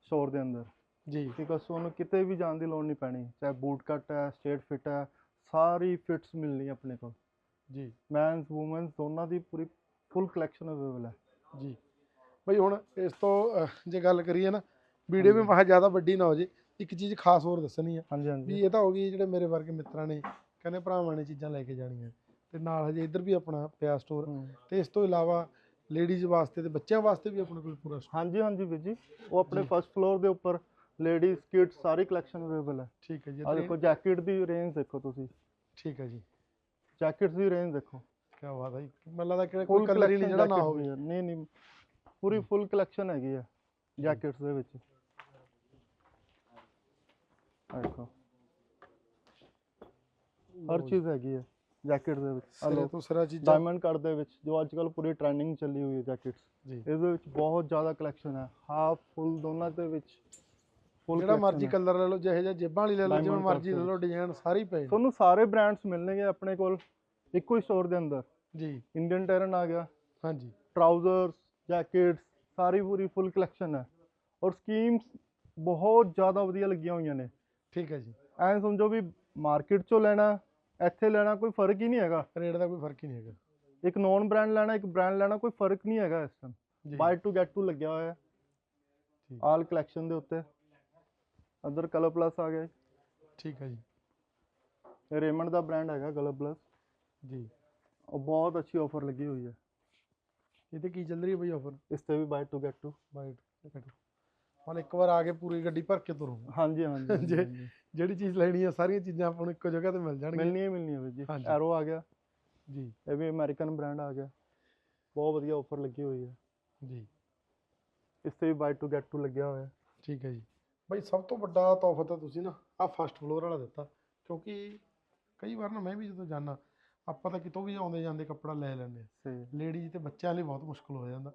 Speaker 1: ਸਟੋਰ ਦੇ ਅੰਦਰ।
Speaker 2: ਜੀ।
Speaker 1: ਕਿ ਕਸਟਮਰ ਨੂੰ ਕਿਤੇ ਵੀ ਜਾਣ ਦੀ ਲੋੜ ਨਹੀਂ ਪੈਣੀ ਚਾਹੇ ਬੂਟ ਕੱਟ ਹੈ ਸਟੇਟ ਫਿਟ ਹੈ ਸਾਰੀ ਫਿਟਸ ਮਿਲਣੀ ਆਪਣੇ ਕੋਲ।
Speaker 2: ਜੀ
Speaker 1: ਮੈਨਸ ਔਮਨਸ ਦੋਨਾਂ ਦੀ ਪੂਰੀ ਫੁੱਲ ਕਲੈਕਸ਼ਨ ਅਵੇਲੇਬਲ ਹੈ।
Speaker 2: ਜੀ। ਬਈ ਹੁਣ ਇਸ ਤੋਂ ਅਹ, ਜੇ ਗੱਲ ਕਰੀਏ ਨਾ ਵੀਡੀਓ ਵੀ ਮਹਾ ਜ਼ਿਆਦਾ ਵੱਡੀ ਨਾ ਹੋ ਜੇ ਇੱਕ ਚੀਜ਼ ਖਾਸ ਹੋਰ ਦੱਸਣੀ ਆ।
Speaker 1: ਹਾਂਜੀ
Speaker 2: ਵੀ
Speaker 1: ਹਾਂਜੀ
Speaker 2: ਇਹ ਤਾਂ ਹੋ ਗਈ ਜਿਹੜੇ ਮੇਰੇ ਵਰਗੇ ਮਿੱਤਰਾਂ ਨੇ ਕਹਿੰਦੇ ਭਰਾਵਾਂ ਨੇ ਚੀਜ਼ਾਂ ਲੈ ਕੇ ਜਾਣੀਆਂ। ਤੇ ਨਾਲ ਹਜੇ ਇੱਧਰ ਵੀ ਆਪਣਾ ਪਿਆ ਸਟੋਰ
Speaker 1: ਹਮ।
Speaker 2: ਤੇ ਇਸ ਤੋਂ ਇਲਾਵਾ ਲੇਡੀਜ਼ ਵਾਸਤੇ ਤੇ ਬੱਚਿਆਂ ਵਾਸਤੇ ਵੀ ਆਪਣੇ ਕੋਲ ਪੂਰਾ store-
Speaker 1: ਹਾਂਜੀ ਹਾਂਜੀ ਵੀਰ ਜੀ। ਉਹ ਆਪਣੇ
Speaker 2: ਜੀ।
Speaker 1: ਫਰਸਟ ਫਲੋਰ ਦੇ ਉੱਪਰ ਲੇਡੀਜ਼ ਕਿਡਸ ਸਾਰੀ ਕਲੈਕਸ਼ਨ ਅਵੇਲੇਬਲ ਹੈ।
Speaker 2: ਠੀਕ ਹੈ ਜੀ
Speaker 1: ਆ ਦੇਖੋ ਜੈਕਟ ਦੀ ਰੇਂਜ ਦੇਖੋ ਤੁਸੀਂ।
Speaker 2: ਠੀਕ ਹੈ ਜੀ।
Speaker 1: ਜੈਕਟਸ ਦੀ ਰੇਂਜ ਦੇਖੋ।
Speaker 2: ਕੀ ਬਾਤ ਹੈ ਜੀ। ਮੈਨੂੰ ਲੱਗਦਾ ਕਿ ਕੋਈ ਕਲਰ ਹੀ ਨਹੀਂ ਜਿਹੜਾ ਨਾ ਹੋਵੇ।
Speaker 1: ਨਹੀਂ ਨਹੀਂ। ਪੂਰੀ ਫੁੱਲ ਕਲੈਕਸ਼ਨ ਹੈਗੀ ਹੈ ਜੈਕਟਸ ਦੇ ਵਿੱਚ। ਦੇਖੋ। ਹਰ। ਚੀਜ਼ ਹੈਗੀ ਹੈ ਜੈਕਟ ਦੇ ਵਿੱਚ।
Speaker 2: ਸਿਰੇ ਤੋਂ ਸਿਰਾ ਚੀਜ਼ਾਂ।
Speaker 1: ਡਾਇਮੰਡ ਕੱਟ ਦੇ ਵਿੱਚ ਜੋ ਅੱਜ ਕੱਲ ਪੂਰੀ ਟ੍ਰੈਂਡਿੰਗ ਚੱਲੀ ਹੋਈ ਹੈ ਜੈਕਟਸ
Speaker 2: ਜੀ।
Speaker 1: ਇਹਦੇ ਵਿੱਚ ਬਹੁਤ ਜ਼ਿਆਦਾ ਕਲੈਕਸ਼ਨ ਹੈ ਹਾਫ ਫੁੱਲ ਦੋਨਾਂ ਦੇ ਵਿੱਚ।
Speaker 2: ਜਿਹੜਾ ਮਰਜ਼ੀ ਕਲਰ ਲੈ ਲਓ ਜਿਹੇ ਜਿਹਾ ਜੇਬਾਂ ਵਾਲੀ ਲੈ ਲਓ ਜਿਵੇਂ ਮਰਜ਼ੀ ਲੈ ਲਓ ਡਿਜ਼ਾਈਨ ਸਾਰੇ ਪਏ।
Speaker 1: ਤੁਹਾਨੂੰ ਸਾਰੇ ਬ੍ਰਾਂਡਸ ਮਿਲਣਗੇ ਆਪਣੇ ਕੋਲ ਇੱਕੋ ਹੀ ਸਟੋਰ ਦੇ ਅੰਦਰ।
Speaker 2: ਜੀ।
Speaker 1: ਇੰਡੀਅਨ ਟੈਰਨ ਆ ਗਿਆ।
Speaker 2: ਹਾਂਜੀ।
Speaker 1: ਟਰਾਊਜ਼ਰਸ ਜੈਕਟਸ ਸਾਰੀ ਪੂਰੀ ਫੁੱਲ ਕਲੈਕਸ਼ਨ ਹੈ। ਔਰ ਸਕੀਮਸ ਬਹੁਤ ਜ਼ਿਆਦਾ ਵਧੀਆ ਲੱਗੀਆਂ ਹੋਈਆਂ ਨੇ।
Speaker 2: ਠੀਕ ਹੈ ਜੀ।
Speaker 1: ਐਂ ਸਮਝੋ ਵੀ ਮਾਰਕੀਟ ਚੋਂ ਲੈਣਾ ਇੱਥੇ ਲੈਣਾ ਕੋਈ ਫ਼ਰਕ ਹੀ ਨਹੀਂ ਹੈਗਾ।
Speaker 2: ਰੇਟ ਦਾ ਕੋਈ ਫ਼ਰਕ ਹੀ ਨਹੀਂ ਹੈਗਾ।
Speaker 1: ਇੱਕ ਨੌਨ ਬ੍ਰਾਂਡ ਲੈਣਾ ਇੱਕ ਬ੍ਰਾਂਡ ਲੈਣਾ ਕੋਈ ਫ਼ਰਕ ਨਹੀਂ ਹੈਗਾ ਇਸ time buy two get two ਲੱਗਿਆ ਹੋਇਆ। ਹੈ। ਆਲ ਕਲੈਕਸ਼ਨ ਦੇ ਉੱਤੇ। ਅਦਰ ਕਲਰ ਪਲੱਸ ਆ ਗਿਆ
Speaker 2: ਠੀਕ ਹੈ ਜੀ।
Speaker 1: ਰੇਮੰਡ ਦਾ ਬ੍ਰਾਂਡ ਹੈਗਾ ਕਲਰ ਪਲੱਸ
Speaker 2: ਜੀ।
Speaker 1: ਉਹ ਬਹੁਤ ਅੱਛੀ ਆਫਰ ਲੱਗੀ ਹੋਈ ਹੈ।
Speaker 2: ਇਹ ਤੇ ਕੀ ਚੱਲ ਰਹੀ ਹੈ ਬਈ ਆਫਰ
Speaker 1: ਇਸ ਤੇ ਵੀ ਬਾਈ ਟੂ ਗੈਟ ਟੂ
Speaker 2: ਬਾਈਟ ਮਨ ਇੱਕ ਵਾਰ ਆ ਕੇ ਪੂਰੀ ਗੱਡੀ ਭਰ ਕੇ ਤੁਰੋ।
Speaker 1: ਹਾਂਜੀ ਹਾਂਜੀ ਹਾਂਜੀ,
Speaker 2: ਜੇ-
Speaker 1: ਹਾਂਜੀ।
Speaker 2: ਜਿਹੜੀ ਚੀਜ਼ ਲੈਣੀ ਹੈ ਸਾਰੀਆਂ ਚੀਜ਼ਾਂ ਆਪਾਂ ਨੂੰ ਇੱਕੋ ਜਗ੍ਹਾ ਤੇ ਮਿਲ ਜਾਣਗੀਆਂ।
Speaker 1: ਮਿਲਣੀ ਹੀ ਮਿਲਣੀ ਹੈ ਵੀਰ ਜੀ।
Speaker 2: ਹਾਂਜੀ।
Speaker 1: ਐਰੋ ਆ ਗਿਆ।
Speaker 2: ਜੀ।
Speaker 1: ਇਹ ਵੀ ਅਮਰੀਕਨ ਬ੍ਰਾਂਡ ਆ ਗਿਆ। ਬਹੁਤ ਵਧੀਆ ਆਫਰ ਲੱਗੀ ਹੋਈ ਹੈ।
Speaker 2: ਜੀ।
Speaker 1: ਇਸ ਤੇ ਵੀ ਬਾਈ ਟੂ ਗੈਟ ਟੂ ਲੱਗਿਆ ਹੋਇਆ। ਹੈ
Speaker 2: ਠੀਕ ਹੈ ਜੀ। ਬਾਈ ਸਭ ਤੋਂ ਵੱਡਾ ਤੋਹਫਾ ਤਾਂ ਤੁਸੀਂ ਨਾ ਆ ਫਸਟ ਫਲੋਰ ਵਾਲਾ ਦਿੱਤਾ ਕਿਉਂਕਿ ਕਈ ਵਾਰ ਨਾ ਮੈਂ ਵੀ ਜਦੋਂ ਜਾਣਾ ਆਪਾਂ ਤਾਂ ਕਿਤੋਂ ਵੀ ਆਉਂਦੇ ਜਾਂਦੇ ਕੱਪੜਾ ਲੈ ਲੈਂਦੇ ਆ ਲੇਡੀਜ਼ ਤੇ ਬੱਚਿਆਂ ਲਈ ਬਹੁਤ ਮੁਸ਼ਕਲ ਹੋ ਜਾਂਦਾ।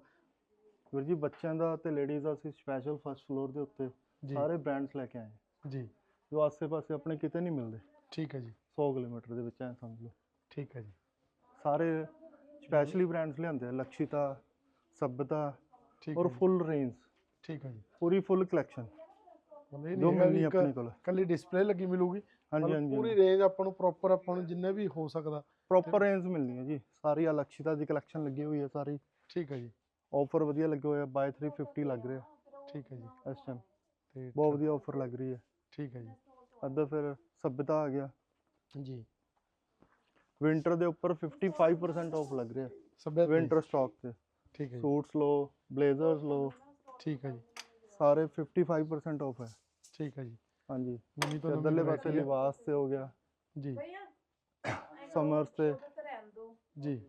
Speaker 1: ਵੀਰ ਜੀ ਬੱਚਿਆਂ ਦਾ ਤੇ ਲੇਡੀਜ਼ ਦਾ ਅਸੀਂ ਸਪੈਸ਼ਲ ਫਸਟ ਫਲੋਰ ਦੇ ਉੱਤੇ
Speaker 2: ਜੀ।
Speaker 1: ਸਾਰੇ ਬ੍ਰਾਂਡਸ ਲੈ ਕੇ ਆਏ ਹਾਂ,
Speaker 2: ਜੀ।
Speaker 1: ਜੋ ਆਸੇ-ਪਾਸੇ ਆਪਣੇ ਕਿਤੇ ਨਹੀਂ ਮਿਲਦੇ।
Speaker 2: ਠੀਕ ਹੈ ਜੀ।
Speaker 1: 100 ਕਿਲੋਮੀਟਰ ਦੇ ਵਿੱਚ ਐ ਸਮਝ ਲਓ।
Speaker 2: ਠੀਕ ਹੈ ਜੀ।
Speaker 1: ਸਾਰੇ ਸਪੈਸ਼ਲੀ ਬ੍ਰਾਂਡਸ ਲਿਆਂਦੇ ਆ ਲਕਸ਼ਿਤਾ ਸਭਤਾ
Speaker 2: ਠੀਕ
Speaker 1: ਔਰ
Speaker 2: ਹੈ ਜੀ,
Speaker 1: ਫੁੱਲ ਰੇਂਜ
Speaker 2: ਠੀਕ ਹੈ ਜੀ।
Speaker 1: ਪੂਰੀ ਫੁੱਲ ਕਲੈਕਸ਼ਨ
Speaker 2: ਹੈਗਾ
Speaker 1: ਮਿਲਣੀ ਆਪਣੇ ਕੋਲ।
Speaker 2: ਕੱਲੀ ਡਿਸਪਲੇ ਲੱਗੀ ਮਿਲੂਗੀ
Speaker 1: ਹਾਂਜੀ ਹਾਂਜੀ
Speaker 2: ਪੂਰੀ ਰੇਂਜ ਆਪਾਂ ਨੂੰ ਪ੍ਰੋਪਰ ਆਪਾਂ ਨੂੰ ਜਿੰਨੇ ਵੀ ਹੋ ਸਕਦਾ।
Speaker 1: ਪ੍ਰੋਪਰ ਰੇਂਜ ਮਿਲਣੀ ਹੈ ਜੀ। ਸਾਰੀ ਆ ਲਕਸ਼ਿਤਾ ਦੀ ਕਲੈਕਸ਼ਨ ਲੱਗੀ ਹੋਈ ਹੈ ਸਾਰੀ।
Speaker 2: ਠੀਕ ਹੈ ਜੀ।
Speaker 1: ਆਫਰ ਵਧੀਆ ਲੱਗੇ ਹੋਏ ਆ ਬਾਈ 350 ਲੱਗ ਰਿਹਾ।
Speaker 2: ਠੀਕ ਹੈ ਜੀ।
Speaker 1: ਇਸ ਟਾਈਮ
Speaker 2: ਤੇ
Speaker 1: ਬਹੁਤ ਵਧੀਆ ਆਫਰ ਲੱਗ ਰਹੀ ਹੈ।
Speaker 2: ਠੀਕ ਹੈ ਜੀ।
Speaker 1: ਅੱਧਾ ਫਿਰ ਸਭਤਾ ਆ ਗਿਆ।
Speaker 2: ਜੀ।
Speaker 1: ਵਿੰਟਰ ਦੇ ਉੱਪਰ 55% ਆਫ ਲੱਗ ਰਿਹਾ।
Speaker 2: ਸਭਿਆ
Speaker 1: ਵਿੰਟਰ ਸਟਾਕ ਤੇ।
Speaker 2: ਠੀਕ ਹੈ
Speaker 1: ਸੂਟਸ ਲੋ ਬਲੇਜ਼ਰਸ ਲੋ
Speaker 2: ਠੀਕ ਹੈ ਜੀ।
Speaker 1: ਸਾਰੇ 55% ਆਫ ਹੈ।
Speaker 2: ਠੀਕ ਹੈ ਜੀ।
Speaker 1: ਹਾਂਜੀ।
Speaker 2: ਨਵੀਂ ਤੋਂ
Speaker 1: ਇੱਧਰਲੇ ਪਾਸੇ। ਲਿਬਾਸ ਤੇ ਹੋ ਗਿਆ।
Speaker 2: ਜੀ।
Speaker 1: ਸਮਰਸ ਤੇ
Speaker 2: ਜੀ।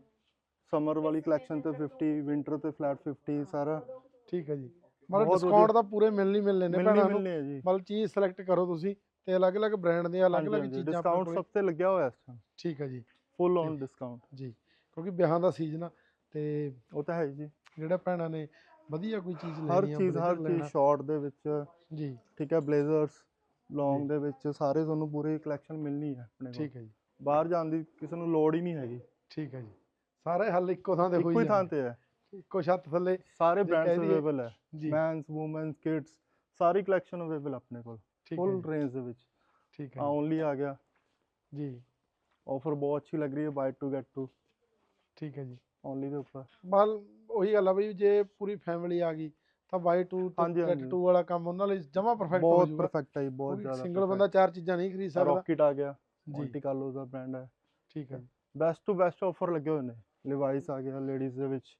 Speaker 1: ਸਮਰ ਵਾਲੀ ਕਲੈਕਸ਼ਨ ਤੇ 50 ਵਿੰਟਰ ਤੇ ਫਲੈਟ 50 ਸਾਰਾ।
Speaker 2: ਠੀਕ ਹੈ ਜੀ। ਮਤਲਬ ਡਿਸਕਾਊਂਟ ਤਾਂ ਪੂਰੇ ਮਿਲਣੀ ਮਿਲਨੇ ਨੇ
Speaker 1: ਮਿਲਨੇ
Speaker 2: ਭੈਣਾਂ ਨੂੰ। ਮਤਲਬ ਚੀਜ਼ ਸਿਲੈਕਟ ਕਰੋ ਤੁਸੀਂ ਤੇ ਅਲੱਗ-ਅਲੱਗ ਬ੍ਰਾਂਡ ਦੀਆਂ ਅਲੱਗ-ਅਲੱਗ ਚੀਜ਼ਾਂ
Speaker 1: ਡਿਸਕਾਊਂਟ ਸਭ ਤੇ ਲੱਗਿਆ ਹੋਇਆ ਇਸ ਟਾਈਮ
Speaker 2: ਠੀਕ ਹੈ ਜੀ।
Speaker 1: ਫੁੱਲ ਔਨ ਡਿਸਕਾਊਂਟ
Speaker 2: ਜੀ। ਕਿਉਂਕਿ ਵਿਆਹਾਂ ਦਾ ਸੀਜ਼ਨ ਆ ਤੇ
Speaker 1: ਉਹ ਤਾਂ ਹੀ ਜੀ।
Speaker 2: ਜਿਹੜਾ ਭੈਣਾਂ ਨੇ ਵਧੀਆ ਕੋਈ ਚੀਜ਼
Speaker 1: ਹਰ
Speaker 2: ਲੈਣੀ ਆ
Speaker 1: ਚੀਜ਼ ਹਰ ਚੀਜ਼। ਸ਼ਾਰਟ ਦੇ ਵਿੱਚ।
Speaker 2: ਜੀ।
Speaker 1: ਠੀਕ ਹੈ ਬਲੇਜ਼ਰਸ। ਲੌਂਗ ਦੇ ਵਿੱਚ ਸਾਰੇ ਤੁਹਾਨੂੰ ਪੂਰੀ ਕਲੈਕਸ਼ਨ ਮਿਲਣੀ ਹੈ ਆਪਣੇ ਕੋਲ।
Speaker 2: ਠੀਕ ਹੈ ਜੀ।
Speaker 1: ਬਾਹਰ ਜਾਣ ਦੀ ਕਿਸੇ ਨੂੰ ਲੋੜ ਹੀ ਨਹੀਂ ਹੈਗੀ।
Speaker 2: ਠੀਕ ਹੈ ਜੀ। ਸਾਰੇ ਹੱਲ ਇੱਕੋ ਥਾਂ ਤੇ ਹੋਈ
Speaker 1: ਇੱਕੋ ਥਾਂ। ਤੇ ਹੈ।
Speaker 2: ਇੱਕੋ ਛੱਤ ਥੱਲੇ
Speaker 1: ਸਾਰੇ ਬ੍ਰਾਂਡਸ ਅਵੇਲੇਬਲ ਹੈ। ਮੈਨਸ ਔਮਨਸ ਕਿਡਸ ਸਾਰੀ ਕਲੈਕਸ਼ਨ ਅਵੇਲੇਬਲ ਆਪਣੇ ਕੋਲ। ਫੁੱਲ ਰੇਂਜ ਦੇ ਵਿੱਚ।
Speaker 2: ਠੀਕ
Speaker 1: ਆ
Speaker 2: ਹੈ
Speaker 1: ਓਨਲੀ ਆ ਗਿਆ।
Speaker 2: ਜੀ।
Speaker 1: ਆਫਰ ਬਹੁਤ ਅੱਛੀ ਲੱਗ ਰਹੀ ਹੈ ਬਾਈ ਟੂ ਗੈਟ ਟੂ
Speaker 2: ਠੀਕ ਹੈ ਜੀ।
Speaker 1: ਓਨਲੀ ਦੇ ਉੱਪਰ।
Speaker 2: ਬਲ ਉਹੀ ਗੱਲ ਆ ਬਈ ਜੇ ਪੂਰੀ ਫੈਮਿਲੀ ਆ ਗਈ ਤਾਂ ਬਾਈ 2
Speaker 1: ਹਾਂਜੀ, ਹਾਂਜੀ।
Speaker 2: 2 ਵਾਲਾ ਕੰਮ ਉਹਨਾਂ ਲਈ ਜਮਾ ਪਰਫੈਕਟ ਹੋ
Speaker 1: ਬਹੁਤ
Speaker 2: ਜਾਊਗਾ।
Speaker 1: ਪਰਫੈਕਟ ਹੈ ਜੀ, ਬਹੁਤ ਜ਼ਿਆਦਾ
Speaker 2: ਸਿੰਗਲ ਬੰਦਾ ਚਾਰ ਚੀਜ਼ਾਂ ਨਹੀਂ ਖਰੀਦ ਸਕਦਾ।
Speaker 1: ਰੌਕਟ ਆ ਗਿਆ
Speaker 2: ਜੀ।
Speaker 1: ਮੋਂਟੀ ਕਾਰਲੋ ਦਾ ਬ੍ਰਾਂਡ ਹੈ।
Speaker 2: ਠੀਕ ਹੈ।
Speaker 1: ਬੈਸਟ ਟੂ ਬੈਸਟ ਆਫਰ ਲੱਗੇ ਹੋਏ ਨੇ। ਲਿਵਾਈਸ ਆ ਗਿਆ ਲੇਡੀਜ਼ ਦੇ ਵਿੱਚ।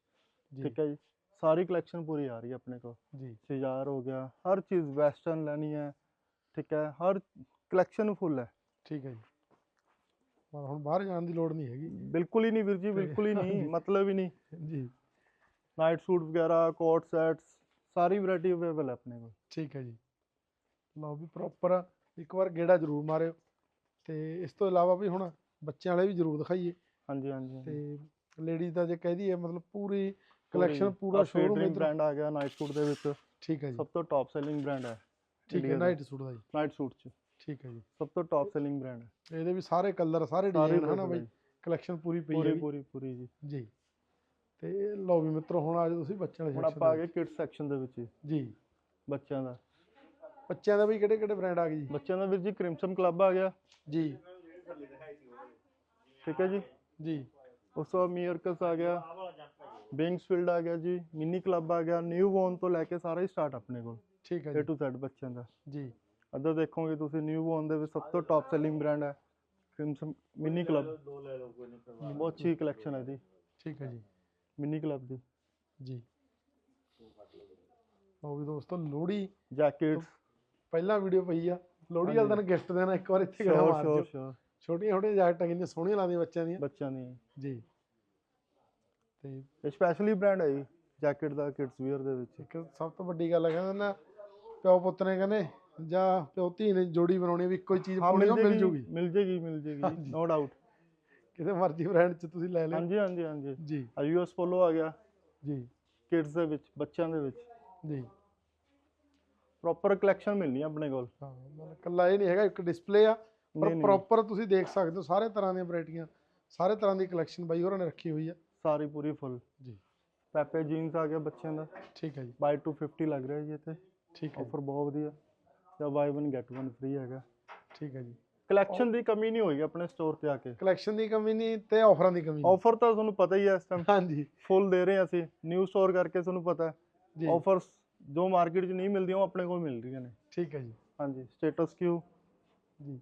Speaker 2: ਜੀ।
Speaker 1: ਠੀਕ ਹੈ ਜੀ। ਸਾਰੀ ਕਲੈਕਸ਼ਨ ਪੂਰੀ ਆ ਰਹੀ ਹੈ ਆਪਣੇ ਕੋਲ।
Speaker 2: ਜੀ।
Speaker 1: ਸ਼ਿਜਾਰ ਹੋ ਗਿਆ ਹਰ ਚੀਜ਼ ਵੈਸਟਰਨ ਲੈਣੀ ਹੈ। ਠੀਕ ਹੈ ਹਰ ਕਲੈਕਸ਼ਨ ਫੁੱਲ ਹੈ।
Speaker 2: ਠੀਕ ਹੈ ਜੀ। ਮਤਲਬ ਹੁਣ ਬਾਹਰ ਜਾਣ ਦੀ ਲੋੜ ਨਹੀਂ ਹੈਗੀ।
Speaker 1: ਬਿਲਕੁਲ ਹੀ ਨਹੀਂ ਵੀਰ ਜੀ ਬਿਲਕੁਲ ਹੀ ਨਹੀਂ। ਮਤਲਬ ਹੀ ਨਹੀਂ।
Speaker 2: ਜੀ।
Speaker 1: ਨਾਈਟ ਸੂਟ ਵਗੈਰਾ ਕੋਟ ਸੈਟਸ ਸਾਰੀ ਵੈਰਾਈਟੀ ਅਵੇਲੇਬਲ ਹੈ ਆਪਣੇ ਕੋਲ।
Speaker 2: ਠੀਕ ਹੈ ਜੀ। ਲਓ ਵੀ ਪ੍ਰੋਪਰ ਇੱਕ ਵਾਰ ਗੇੜਾ ਜ਼ਰੂਰ ਮਾਰਿਓ। ਤੇ ਇਸ ਤੋਂ ਇਲਾਵਾ ਵੀ ਹੁਣ ਬੱਚਿਆਂ ਵਾਲੇ ਵੀ ਜ਼ਰੂਰ ਦਿਖਾਈਏ।
Speaker 1: ਹਾਂਜੀ ਹਾਂਜੀ।
Speaker 2: ਤੇ ਲੇਡੀਜ਼ ਦਾ ਜੇ ਕਹਿ ਦਈਏ ਮਤਲਬ ਪੂਰੀ ਕਲੈਕਸ਼ਨ ਪੂਰਾ ਸ਼ੋਰੂਮ ਇਧਰ
Speaker 1: ਬ੍ਰਾਂਡ ਆ ਗਿਆ ਨਾਈਟ ਸੂਟ ਦੇ ਵਿੱਚ।
Speaker 2: ਠੀਕ ਹੈ ਜੀ।
Speaker 1: ਸਭ ਤੋਂ ਟੌਪ ਸੈਲਿੰਗ ਬ੍ਰਾਂਡ ਹੈ
Speaker 2: ਠੀਕ ਹੈ ਨਾਈਟ ਸੂਟ ਦਾ ਜੀ।
Speaker 1: ਨਾਈਟ ਸੂਟ ਚ।
Speaker 2: ਠੀਕ ਹੈ ਜੀ।
Speaker 1: ਸਭ ਤੋਂ ਟੌਪ ਸੈਲਿੰਗ ਬ੍ਰਾਂਡ ਹੈ।
Speaker 2: ਇਹਦੇ ਵੀ ਸਾਰੇ ਕਲਰ ਸਾਰੇ ਡਿਜ਼ਾਈਨ ਹਨਾ ਬਈ। ਕਲੈਕਸ਼ਨ ਪੂਰੀ ਪਈ ਹੈ
Speaker 1: ਪੂਰੀ। ਪੂਰੀ ਜੀ।
Speaker 2: ਜੀ। ਤੇ ਲਓ ਵੀ ਮਿੱਤਰੋ ਹੁਣ ਜਾਓ ਤੁਸੀਂ ਬੱਚਿਆਂ ਵਾਲੇ
Speaker 1: ਹੁਣ ਆਪਾਂ ਆ
Speaker 2: ਦੇ
Speaker 1: ਗਏ ਕਿਡਸ ਸੈਕਸ਼ਨ ਦੇ ਵਿੱਚ। ਜੀ, ਬੱਚਿਆਂ ਦਾ।
Speaker 2: ਬੱਚਿਆਂ ਦਾ ਵੀ ਕਿਹੜੇ ਕਿਹੜੇ ਬ੍ਰਾਂਡ ਆ ਗਏ ਜੀ?
Speaker 1: ਬੱਚਿਆਂ ਦਾ ਵੀਰ ਜੀ ਕ੍ਰਿਮਸਨ ਕਲੱਬ ਆ ਗਿਆ।
Speaker 2: ਜੀ।
Speaker 1: ਠੀਕ ਹੈ ਜੀ।
Speaker 2: ਜੀ।
Speaker 1: ਉਸ ਤੋਂ ਬਾਅਦ ਮੀਅਰਕਸ ਆ ਗਿਆ। ਬਿੰਗਸਫੀਲਡ ਆ ਗਿਆ ਜੀ। ਮਿੰਨੀ ਕਲੱਬ ਆ ਗਿਆ। ਨਿਊ ਬੋਰਨ ਤੋਂ ਲੈ ਕੇ ਸਾਰਾ ਹੀ ਸਟਾਰਟ ਆਪਣੇ ਕੋਲ।
Speaker 2: ਠੀਕ ਹੈ
Speaker 1: A
Speaker 2: ਜੀ।
Speaker 1: to Z ਬੱਚਿਆਂ ਦਾ।
Speaker 2: ਜੀ।
Speaker 1: ਅੱਧਾ ਦੇਖੋਗੇ ਤੁਸੀਂ ਨਿਊ ਬੋਰਨ ਦੇ ਵਿੱਚ ਸਭ ਤੋਂ ਟੌਪ ਸੈਲਿੰਗ ਬ੍ਰਾਂਡ ਹੈ। ਕ੍ਰਿਮਸਨ ਮਿੰਨੀ ਕਲੱਬ ਬਹੁਤ ਅੱਛੀ ਕਲੈਕਸ਼ਨ ਹੈ ਜੀ।
Speaker 2: ਠੀਕ ਹੈ ਜੀ।
Speaker 1: ਮਿੰਨੀ ਕਲੱਬ ਦੀ।
Speaker 2: ਜੀ। ਲਓ ਵੀ ਦੋਸਤੋ ਲੋਹੜੀ
Speaker 1: ਜੈਕਟਸ
Speaker 2: ਪਹਿਲਾਂ ਵੀਡੀਓ ਪਈ ਆ। ਲੋਹੜੀ ਵਾਲੇ ਦਿਨ ਗਿਫਟ ਦੇਣਾ ਇੱਕ ਵਾਰ ਇੱਥੇ ਗੜਾ ਮਾਰ ਦਿਓ। ਛੋਟੀਆਂ ਛੋਟੀਆਂ ਜੈਕਟਾਂ ਕਿੰਨੀਆਂ ਸੋਹਣੀਆਂ ਲੱਗਦੀਆਂ ਬੱਚਿਆਂ ਦੀਆਂ।
Speaker 1: ਬੱਚਿਆਂ ਦੀ
Speaker 2: ਜੀ। ਤੇ
Speaker 1: ਸਪੈਸ਼ਲੀ ਬ੍ਰਾਂਡ ਹੈ ਜੀ ਜੈਕਟ ਦਾ ਕਿਡਸ ਵੀਅਰ ਦੇ ਵਿੱਚ।
Speaker 2: ਇੱਕ ਸਭ ਤੋਂ ਵੱਡੀ ਗੱਲ ਹੈ ਕਹਿੰਦੇ ਨਾ ਪਿਓ ਪੁੱਤ ਨੇ ਕਹਿੰਦੇ ਜਾਂ ਪਿਓ ਧੀ ਨੇ ਜੋੜੀ ਬਣਾਉਣੀ ਵੀ ਇੱਕੋ ਹੀ ਚੀਜ਼
Speaker 1: ਹਾਂ
Speaker 2: ਪਾਉਣੀ ਉਹ ਮਿਲ
Speaker 1: ਜੇਗੀ, ਮਿਲ ਜੇਗੀ ਮਿਲ ਜੇਗੀ
Speaker 2: ਹਾਂਜੀ।
Speaker 1: ਨੋ ਡਾਊਟ
Speaker 2: ਕਿਸੇ ਮਰਜ਼ੀ ਬ੍ਰਾਂਡ 'ਚ ਤੁਸੀਂ ਲੈ ਲਿਓ।
Speaker 1: ਹਾਂਜੀ ਹਾਂਜੀ ਹਾਂਜੀ।
Speaker 2: ਜੀ।
Speaker 1: ਯੂਐਸ ਪੋਲੋ ਆ ਗਿਆ।
Speaker 2: ਜੀ।
Speaker 1: ਕਿਡਸ ਦੇ ਵਿੱਚ ਬੱਚਿਆਂ ਦੇ ਵਿੱਚ।
Speaker 2: ਜੀ।
Speaker 1: ਪ੍ਰੋਪਰ ਕਲੈਕਸ਼ਨ ਮਿਲਣੀ ਹੈ ਆਪਣੇ ਕੋਲ।
Speaker 2: ਹਾਂ ਮਤਲਬ ਕੱਲਾ ਇਹ ਨਹੀਂ ਹੈਗਾ ਇੱਕ ਡਿਸਪਲੇ ਆ। ਪਰ
Speaker 1: ਨਹੀਂ, ਨਹੀਂ।
Speaker 2: ਪ੍ਰੋਪਰ ਤੁਸੀਂ ਦੇਖ ਸਕਦੇ ਹੋ ਸਾਰੇ ਤਰ੍ਹਾਂ ਦੀਆਂ ਵੈਰਾਈਟੀਆਂ ਸਾਰੇ ਤਰ੍ਹਾਂ ਦੀ ਕਲੈਕਸ਼ਨ ਬਾਈ ਹੋਰਾਂ ਨੇ ਰੱਖੀ ਹੋਈ ਆ।
Speaker 1: ਸਾਰੀ ਪੂਰੀ ਫੁੱਲ
Speaker 2: ਜੀ।
Speaker 1: ਪੈਪੇ ਜੀਨਸ ਆ ਗਿਆ ਬੱਚਿਆਂ ਦਾ।
Speaker 2: ਠੀਕ ਹੈ ਜੀ।
Speaker 1: ਬਾਈ 250 ਲੱਗ ਰਿਹਾ ਜੀ ਇੱਥੇ।
Speaker 2: ਠੀਕ ਹੈ ਜੀ,
Speaker 1: ਆਫਰ ਬਹੁਤ ਵਧੀਆ। ਜਾਂ ਬਾਈ 1 ਗੈਟ 1 ਫ੍ਰੀ ਹੈਗਾ।
Speaker 2: ਠੀਕ ਹੈ ਜੀ।
Speaker 1: ਕਲੈਕਸ਼ਨ ਦੀ ਕਮੀ ਨਹੀਂ ਹੋਏਗੀ ਆਪਣੇ ਸਟੋਰ ਤੇ ਆ ਕੇ।
Speaker 2: ਕਲੈਕਸ਼ਨ ਦੀ ਕਮੀ ਨਹੀਂ ਤੇ ਆਫਰਾਂ ਦੀ ਕਮੀ ਨਹੀਂ।
Speaker 1: ਆਫਰ ਤਾਂ ਤੁਹਾਨੂੰ ਪਤਾ ਹੀ ਹੈ ਇਸ ਟਾਈਮ
Speaker 2: ਹਾਂਜੀ।
Speaker 1: ਫੁੱਲ ਦੇ ਰਹੇ ਹਾਂ ਅਸੀਂ। ਨਿਊ ਸਟੋਰ ਕਰਕੇ ਤੁਹਾਨੂੰ ਪਤਾ ਹੈ।
Speaker 2: ਜੀ।
Speaker 1: ਆਫਰਸ ਜੋ ਮਾਰਕੀਟ 'ਚ ਨਹੀਂ ਮਿਲਦੀਆਂ ਉਹ ਆਪਣੇ ਕੋਲ ਮਿਲ ਰਹੀਆਂ ਨੇ।
Speaker 2: ਠੀਕ ਹੈ ਜੀ।
Speaker 1: ਹਾਂਜੀ। ਸਟੇਟਸ ਕਿਊ
Speaker 2: ਜੀ।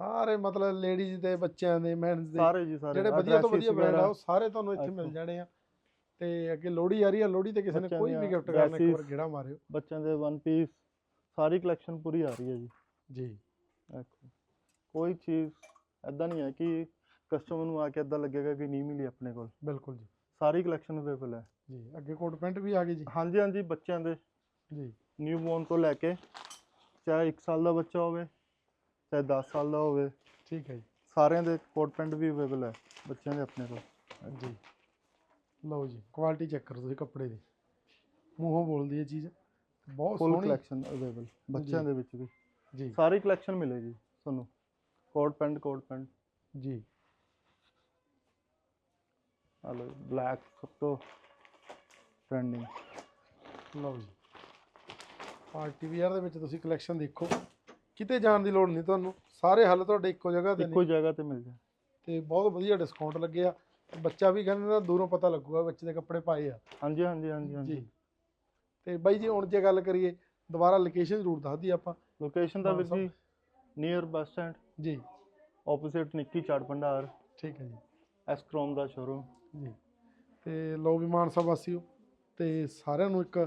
Speaker 2: ਸਾਰੇ ਮਤਲਬ ਲੇਡੀਜ਼ ਦੇ ਬੱਚਿਆਂ ਦੇ ਮੈਨਸ ਦੇ।
Speaker 1: ਸਾਰੇ ਜੀ ਸਾਰੇ।
Speaker 2: ਜਿਹੜੇ ਵਧੀਆ ਤੋਂ ਵਧੀਆ ਬ੍ਰਾਂਡ ਆ ਉਹ ਸਾਰੇ ਤੁਹਾਨੂੰ ਇੱਥੇ ਮਿਲ। ਜਾਣੇ ਆ। ਤੇ ਅੱਗੇ ਲੋਹੜੀ ਆ ਰਹੀ ਆ ਲੋਹੜੀ ਤੇ ਕਿਸੇ ਨੇ ਕੋਈ ਵੀ ਗਿਫਟ ਕਰਨਾ ਇੱਕ ਵਾਰ ਗੇੜਾ ਮਾਰਿਓ।
Speaker 1: ਬੱਚਿਆਂ ਦੇ ਵਨ ਪੀਸ ਸਾਰੀ ਕਲੈਕਸ਼ਨ ਪੂਰੀ ਆ ਰਹੀ ਹੈ ਜੀ।
Speaker 2: ਜੀ।
Speaker 1: ਦੇਖੋ ਕੋਈ ਚੀਜ਼ ਐਦਾਂ ਨਹੀਂ ਹੈ ਕਿ ਕਸਟਮਰ ਨੂੰ ਆ ਕੇ ਐਦਾਂ ਲੱਗੇਗਾ ਕਿ ਨਹੀਂ ਮਿਲੀ ਆਪਣੇ ਕੋਲ।
Speaker 2: ਬਿਲਕੁਲ ਜੀ।
Speaker 1: ਸਾਰੀ ਕਲੈਕਸ਼ਨ ਅਵੇਲੇਬਲ ਹੈ।
Speaker 2: ਜੀ ਅੱਗੇ ਕੋਟ ਪੈਂਟ ਵੀ ਆ ਗਈ ਜੀ।
Speaker 1: ਹਾਂਜੀ ਹਾਂਜੀ ਬੱਚਿਆਂ ਦੇ।
Speaker 2: ਜੀ।
Speaker 1: ਨਿਊ ਬੋਰਨ ਤੋਂ ਲੈ ਕੇ ਚਾਹੇ 1 ਸਾਲ ਦਾ ਬੱਚਾ ਹੋਵੇ ਚਾਹੇ 10 ਸਾਲ ਦਾ ਹੋਵੇ
Speaker 2: ਠੀਕ ਹੈ ਜੀ।
Speaker 1: ਸਾਰਿਆਂ ਦੇ ਕੋਟ ਪੈਂਟ ਵੀ ਅਵੇਲੇਬਲ ਹੈ ਬੱਚਿਆਂ ਦੇ ਆਪਣੇ ਕੋਲ।
Speaker 2: ਜੀ। ਲਓ ਜੀ ਕੁਆਲਿਟੀ ਚੈੱਕ ਕਰੋ ਤੁਸੀਂ ਕੱਪੜੇ ਦੀ। ਮੂੰਹੋਂ ਬੋਲਦੀ ਹੈ ਚੀਜ਼। ਬਹੁਤ
Speaker 1: ਫੁੱਲ
Speaker 2: ਸੋਹਣੀ
Speaker 1: ਕਲੈਕਸ਼ਨ ਅਵੇਲੇਬਲ ਬੱਚਿਆਂ
Speaker 2: ਜੀ।
Speaker 1: ਦੇ ਵਿੱਚ ਵੀ।
Speaker 2: ਜੀ।
Speaker 1: ਸਾਰੀ ਕਲੈਕਸ਼ਨ ਮਿਲੇਗੀ ਤੁਹਾਨੂੰ। ਕੋਟ ਪੈਂਟ ਕੋਟ ਪੈਂਟ
Speaker 2: ਜੀ।
Speaker 1: ਆ ਬਲੈਕ ਸਭ ਤੋਂ ਟ੍ਰੈਂਡਿੰਗ
Speaker 2: ਲਓ ਜੀ। ਪਾਰਟੀ ਵੀਅਰ ਦੇ ਵਿੱਚ ਤੁਸੀਂ ਕਲੈਕਸ਼ਨ ਦੇਖੋ। ਕਿਤੇ ਜਾਣ ਦੀ ਲੋੜ ਨਹੀਂ ਤੁਹਾਨੂੰ। ਸਾਰੇ ਹੱਲ ਤੁਹਾਡੇ ਇੱਕੋ ਜਗ੍ਹਾ ਤੇ
Speaker 1: ਇੱਕੋ ਜਗ੍ਹਾ ਤੇ ਮਿਲ ਜਾਏ
Speaker 2: ਤੇ ਬਹੁਤ ਵਧੀਆ ਡਿਸਕਾਊਂਟ ਲੱਗਿਆ ਬੱਚਾ ਵੀ ਕਹਿੰਦਾ ਦੂਰੋਂ ਪਤਾ ਲੱਗੂਗਾ ਬੱਚੇ ਦੇ ਕੱਪੜੇ ਪਾਏ ਆ।
Speaker 1: ਹਾਂਜੀ ਹਾਂਜੀ ਹਾਂਜੀ ਹਾਂਜੀ।
Speaker 2: ਜੀ। ਤੇ ਬਾਈ ਜੀ ਹੁਣ ਜੇ ਗੱਲ ਕਰੀਏ ਦੁਬਾਰਾ ਲੋਕੇਸ਼ਨ ਜ਼ਰੂਰ ਦੱਸ ਦਈਏ ਆਪਾਂ।
Speaker 1: ਲੋਕੇਸ਼ਨ ਦਾ ਵੀਰ। ਜੀ ਨੀਅਰ ਬੱਸ ਸਟੈਂਡ
Speaker 2: ਜੀ।
Speaker 1: ਆਪੋਜ਼ਿਟ ਨਿੱਕੀ ਚਾਟ ਭੰਡਾਰ
Speaker 2: ਠੀਕ ਹੈ ਜੀ।
Speaker 1: ਐਸ ਕ੍ਰੋਮ ਦਾ ਸ਼ੋਰੂਮ
Speaker 2: ਜੀ। ਤੇ ਲੋ ਵੀ ਮਾਨਸਾ ਵਾਸੀਓ ਤੇ ਸਾਰਿਆਂ ਨੂੰ ਇੱਕ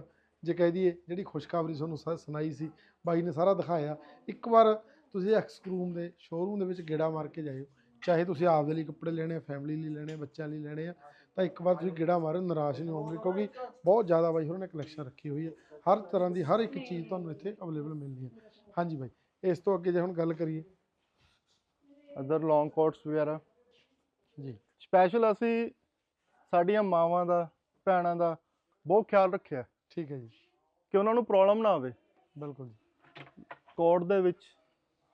Speaker 2: ਜੇ ਕਹਿ ਦਈਏ ਜਿਹੜੀ ਖੁਸ਼ਖਬਰੀ ਤੁਹਾਨੂੰ ਸੁਣਾਈ ਸੀ ਬਾਈ ਨੇ ਸਾਰਾ ਦਿਖਾਇਆ। ਇੱਕ ਵਾਰ ਤੁਸੀਂ ਐਕਸਕਰੂਮ ਦੇ ਸ਼ੋਰੂਮ ਦੇ ਵਿੱਚ ਗੇੜਾ ਮਾਰ ਕੇ ਜਾਇਓ। ਚਾਹੇ ਤੁਸੀਂ ਆਪਦੇ ਲਈ ਕੱਪੜੇ ਲੈਣੇ ਆ ਫੈਮਿਲੀ ਲਈ ਲੈਣੇ ਆ ਬੱਚਿਆਂ ਲਈ ਲੈਣੇ ਆ ਤਾਂ ਇੱਕ ਵਾਰ ਤੁਸੀਂ ਗੇੜਾ ਮਾਰਿਓ ਨਿਰਾਸ਼ ਨਹੀਂ ਹੋਵੋਗੇ ਕਿਉਂਕਿ ਬਹੁਤ ਜ਼ਿਆਦਾ ਬਾਈ ਹੋਰਾਂ ਨੇ ਕਲੈਕਸ਼ਨ ਰੱਖੀ ਹੋਈ ਹੈ। ਹਰ ਤਰ੍ਹਾਂ ਦੀ ਹਰ ਇੱਕ ਚੀਜ਼ ਤੁਹਾਨੂੰ ਇੱਥੇ ਅਵੇਲੇਬਲ ਮਿਲਣੀ ਹੈ। ਹਾਂਜੀ ਬਾਈ ਇਸ ਤੋਂ ਅੱਗੇ ਜੇ ਹੁਣ ਗੱਲ ਕਰੀਏ।
Speaker 1: ਅਦਰ ਲੌਂਗ ਕੋਟਸ ਵਗੈਰਾ।
Speaker 2: ਜੀ।
Speaker 1: ਸਪੈਸ਼ਲ ਅਸੀਂ ਸਾਡੀਆਂ ਮਾਵਾਂ ਦਾ ਭੈਣਾਂ ਦਾ ਬਹੁਤ ਖਿਆਲ ਰੱਖਿਆ।
Speaker 2: ਠੀਕ ਹੈ ਜੀ।
Speaker 1: ਕਿ ਉਹਨਾਂ ਨੂੰ ਪ੍ਰੋਬਲਮ ਨਾ ਆਵੇ।
Speaker 2: ਬਿਲਕੁਲ ਜੀ।
Speaker 1: ਕੋਟ ਦੇ ਵਿੱਚ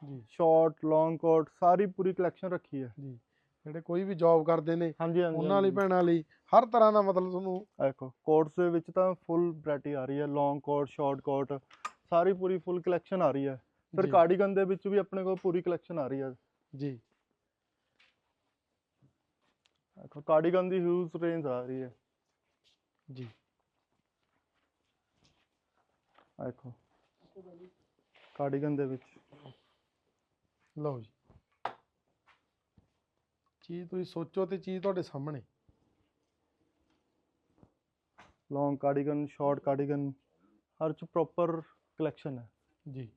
Speaker 2: ਜੀ।
Speaker 1: ਸ਼ਾਰਟ ਲੌਂਗ ਕੋਟ ਸਾਰੀ ਪੂਰੀ ਕਲੈਕਸ਼ਨ ਰੱਖੀ ਹੈ।
Speaker 2: ਜੀ। ਜਿਹੜੇ ਕੋਈ ਵੀ ਜੌਬ ਕਰਦੇ ਨੇ
Speaker 1: ਹਾਂਜੀ ਹਾਂਜੀ
Speaker 2: ਉਹਨਾਂ ਲਈ। ਭੈਣਾਂ ਲਈ ਹਰ ਤਰ੍ਹਾਂ ਦਾ ਮਤਲਬ ਤੁਹਾਨੂੰ
Speaker 1: ਦੇਖੋ ਕੋਟਸ ਦੇ ਵਿੱਚ ਤਾਂ ਫੁੱਲ ਵੈਰਾਈਟੀ ਆ ਰਹੀ ਹੈ ਲੌਂਗ ਕੋਟ ਸ਼ਾਰਟ ਕੋਟ ਸਾਰੀ ਪੂਰੀ ਫੁੱਲ ਕਲੈਕਸ਼ਨ ਆ ਰਹੀ ਹੈ। ਫਿਰ। ਕਾਰਡੀਗਨ ਦੇ ਵਿੱਚ ਵੀ ਆਪਣੇ ਕੋਲ ਪੂਰੀ ਕਲੈਕਸ਼ਨ ਆ ਰਹੀ ਹੈ।
Speaker 2: ਜੀ।
Speaker 1: ਦੇਖੋ ਕਾਰਡੀਗਨ ਦੀ ਹਿਊਜ ਰੇਂਜ ਆ ਰਹੀ ਹੈ।
Speaker 2: ਜੀ।
Speaker 1: ਦੇਖੋ ਕਾਰਡੀਗਨ ਦੇ ਵਿੱਚ।
Speaker 2: ਲਓ ਜੀ। ਚੀਜ਼ ਤੁਸੀਂ ਸੋਚੋ ਤੇ ਚੀਜ਼ ਤੁਹਾਡੇ ਸਾਹਮਣੇ।
Speaker 1: ਲੌਂਗ ਕਾਰਡੀਗਨ ਸ਼ਾਰਟ ਕਾਰਡੀਗਨ ਹਰ ਚ ਪ੍ਰੋਪਰ ਕਲੈਕਸ਼ਨ ਹੈ।
Speaker 2: ਜੀ।